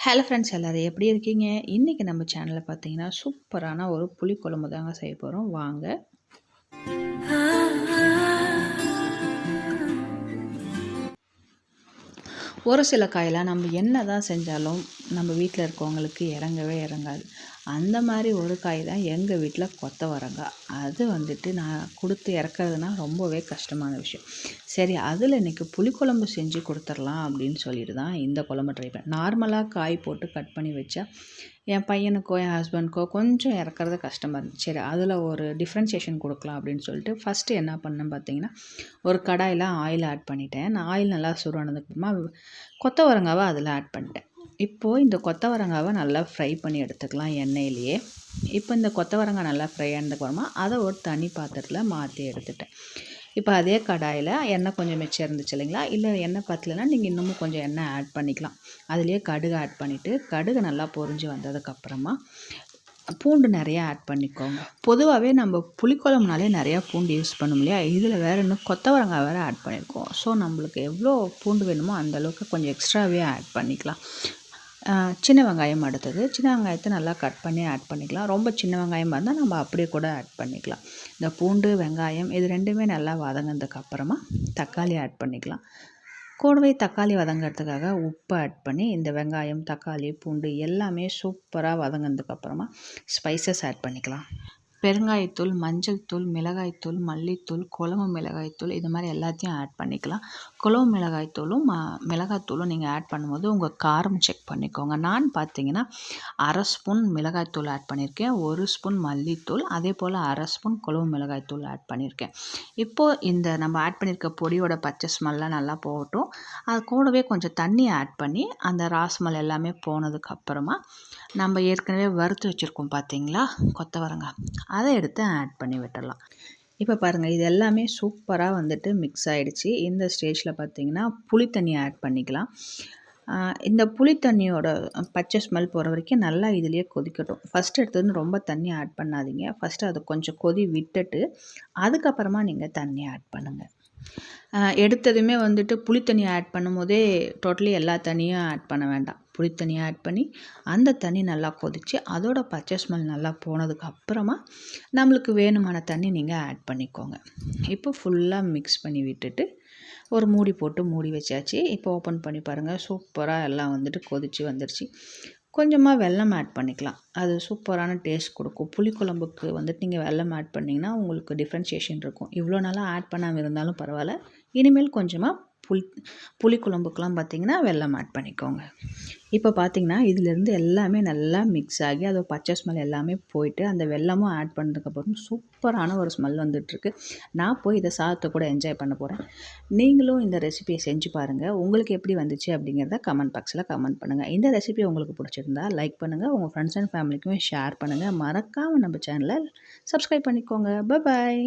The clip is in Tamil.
ஹலோ ஃப்ரெண்ட்ஸ் எல்லோரும் எப்படி இருக்கீங்க? இன்றைக்கி நம்ம சேனலில் பார்த்தீங்கன்னா சூப்பரான ஒரு புளிக்குழம்பு தாங்க செய்ய போகிறோம் வாங்க. ஒரு சில காயெல்லாம் நம்ம என்ன தான் செஞ்சாலும் நம்ம வீட்டில் இருக்கவங்களுக்கு இறங்கவே இறங்காது. அந்த மாதிரி ஒரு காய் தான் எங்கள் வீட்டில் கொத்தவரங்காய் அது வந்துட்டு நான் கொடுத்து இறக்குறதுனா ரொம்பவே கஷ்டமான விஷயம். சரி அதில் இன்றைக்கி புளிக்குழம்பு செஞ்சு கொடுத்துர்லாம் அப்படின்னு சொல்லிட்டு தான் இந்த குழம்பு ட்ரை பண்ணேன். நார்மலாக காய் போட்டு கட் பண்ணி வச்சா என் பையனுக்கோ என் ஹஸ்பண்ட்க்கோ கொஞ்சம் இறக்குறது கஷ்டமாக இருந்துச்சு. சரி அதில் ஒரு டிஃப்ரென்ஷியேஷன் கொடுக்கலாம் அப்படின்னு சொல்லிட்டு ஃபஸ்ட்டு என்ன பண்ணேன் பார்த்தீங்கன்னா ஒரு கடாயில் ஆயில் ஆட் பண்ணிட்டேன். நான் ஆயில் நல்லா சுருவானதுக்கப்புறமா கொத்தவரங்காவை அதில் ஆட் பண்ணிட்டேன். இப்போது இந்த கொத்தவரங்காவை நல்லா ஃப்ரை பண்ணி எடுத்துக்கலாம் எண்ணெயிலேயே. இப்போ இந்த கொத்தவரங்காய் நல்லா ஃப்ரை ஆனதுக்கப்புறமா அதை ஒரு தனி பாத்திரத்தில் மாற்றி எடுத்துட்டேன். இப்போ அதே கடாயில் எண்ணெய் கொஞ்சம் மிச்சம் இருந்துச்சு இல்லைங்களா? இல்லை எண்ணெய் பற்றலைன்னா நீங்கள் இன்னமும் கொஞ்சம் எண்ணெய் ஆட் பண்ணிக்கலாம். அதுலேயே கடுகு ஆட் பண்ணிவிட்டு கடுகு நல்லா பொறிஞ்சு வந்ததுக்கப்புறமா பூண்டு நிறையா ஆட் பண்ணிக்கோங்க. பொதுவாகவே நம்ம புளிக்குழம்புனாலே நிறையா பூண்டு யூஸ் பண்ணும் இல்லையா? இதில் வேறு இன்னும் கொத்தவரங்காய் வேறு ஆட் பண்ணியிருக்கோம் ஸோ நம்மளுக்கு எவ்வளோ பூண்டு வேணுமோ அந்தளவுக்கு கொஞ்சம் எக்ஸ்ட்ராவே ஆட் பண்ணிக்கலாம். சின்ன வெங்காயம் அடுத்தது. சின்ன வெங்காயத்தை நல்லா கட் பண்ணி ஆட் பண்ணிக்கலாம். ரொம்ப சின்ன வெங்காயமாக இருந்தால் நம்ம அப்படியே கூட ஆட் பண்ணிக்கலாம். இந்த பூண்டு வெங்காயம் இது ரெண்டுமே நல்லா வதங்கினதுக்கப்புறமா தக்காளி ஆட் பண்ணிக்கலாம். கூடவே தக்காளி வதங்கிறதுக்காக உப்பு ஆட் பண்ணி இந்த வெங்காயம் தக்காளி பூண்டு எல்லாமே சூப்பராக வதங்கினதுக்கப்புறமா ஸ்பைசஸ் ஆட் பண்ணிக்கலாம். பெருங்காயத்தூள் மஞ்சள் தூள் மிளகாய்த்தூள் மல்லித்தூள் குழம்பு மிளகாய்த்தூள் இது மாதிரி எல்லாத்தையும் ஆட் பண்ணிக்கலாம். குழம்பு மிளகாய்த்தூளும் மிளகாய்த்தூளும் நீங்கள் ஆட் பண்ணும்போது உங்கள் காரம் செக் பண்ணிக்கோங்க. நான் பார்த்தீங்கன்னா அரை ஸ்பூன் மிளகாய்த்தூள் ஆட் பண்ணியிருக்கேன் ஒரு ஸ்பூன் மல்லித்தூள் அதே போல் அரை ஸ்பூன் குழம்பு மிளகாய்த்தூள் ஆட் பண்ணியிருக்கேன் இப்போது இந்த நம்ம ஆட் பண்ணியிருக்க பொடியோட பச்சை ஸ்மெல்லாம் நல்லா போகட்டும். அது கூடவே கொஞ்சம் தண்ணி ஆட் பண்ணி அந்த ராஸ்மல் எல்லாமே போனதுக்கப்புறமா நம்ம ஏற்கனவே வறுத்து வச்சுருக்கோம் பார்த்தீங்களா கொத்தவரங்காய் அதை எடுத்து ஆட் பண்ணி விட்டுடலாம். இப்போ பாருங்கள் இது எல்லாமே சூப்பராக வந்துட்டு மிக்ஸ் ஆகிடுச்சு இந்த ஸ்டேஜில் பார்த்தீங்கன்னா புளி தண்ணி ஆட் பண்ணிக்கலாம். இந்த புளி தண்ணியோட பச்சை ஸ்மெல் போகிற வரைக்கும் நல்லா இதுலேயே கொதிக்கட்டும். ஃபஸ்ட்டு எடுத்ததுன்னு ரொம்ப தண்ணி ஆட் பண்ணாதீங்க. ஃபஸ்ட்டு அதை கொஞ்சம் கொதி விட்டுட்டு அதுக்கப்புறமா நீங்கள் தண்ணி ஆட் பண்ணுங்கள் எடுத்ததுமே வந்துட்டு புளி ஆட் பண்ணும் போதே டோட்டலி எல்லா தண்ணியும் ஆட் பண்ண வேண்டாம். புளி ஆட் பண்ணி அந்த தண்ணி நல்லா கொதித்து அதோட பச்சை ஸ்மெல் நல்லா போனதுக்கு அப்புறமா நம்மளுக்கு வேணுமான தண்ணி நீங்கள் ஆட் பண்ணிக்கோங்க. இப்போ ஃபுல்லாக மிக்ஸ் பண்ணி விட்டுட்டு ஒரு மூடி போட்டு மூடி வச்சாச்சு. இப்போ ஓப்பன் பண்ணி பாருங்கள் சூப்பராக எல்லாம் வந்துட்டு கொதித்து வந்துடுச்சு கொஞ்சமாக வெல்லம் ஆட் பண்ணிக்கலாம். அது சூப்பரான டேஸ்ட் கொடுக்கும். புளிக்குழம்புக்கு வந்துட்டு நீங்கள் வெல்லம் ஆட் பண்ணிங்கன்னா உங்களுக்கு டிஃப்ரென்ஷியேஷன் இருக்கும். இவ்வளோ நாளாக ஆட் பண்ணாமல் இருந்தாலும் பரவாயில்ல. இனிமேல் கொஞ்சமாக புளி புளிக்குழம்புக்கெலாம் பார்த்திங்கன்னா வெல்லம் ஆட் பண்ணிக்கோங்க. இப்போ பார்த்திங்கன்னா இதிலேருந்து எல்லாமே நல்லா மிக்ஸ் ஆகி அதோட பச்சை ஸ்மெல் எல்லாமே போயிட்டு அந்த வெல்லமும் ஆட் பண்ணதுக்கப்புறம் சூப்பரான ஒரு ஸ்மெல் வந்துட்டுருக்கு. நான் போய் இதை சாதத்தை கூட என்ஜாய் பண்ண போகிறேன் நீங்களும் இந்த ரெசிபியை செஞ்சு பாருங்கள் உங்களுக்கு எப்படி வந்துச்சு அப்படிங்கிறத கமெண்ட் பாக்ஸில் கமெண்ட் பண்ணுங்கள் இந்த ரெசிபி உங்களுக்கு பிடிச்சிருந்தா லைக் பண்ணுங்கள் உங்கள் ஃப்ரெண்ட்ஸ் அண்ட் ஃபேமிலிக்குமே ஷேர் பண்ணுங்கள் மறக்காமல் நம்ம சேனலை சப்ஸ்கிரைப் பண்ணிக்கோங்க. பாய்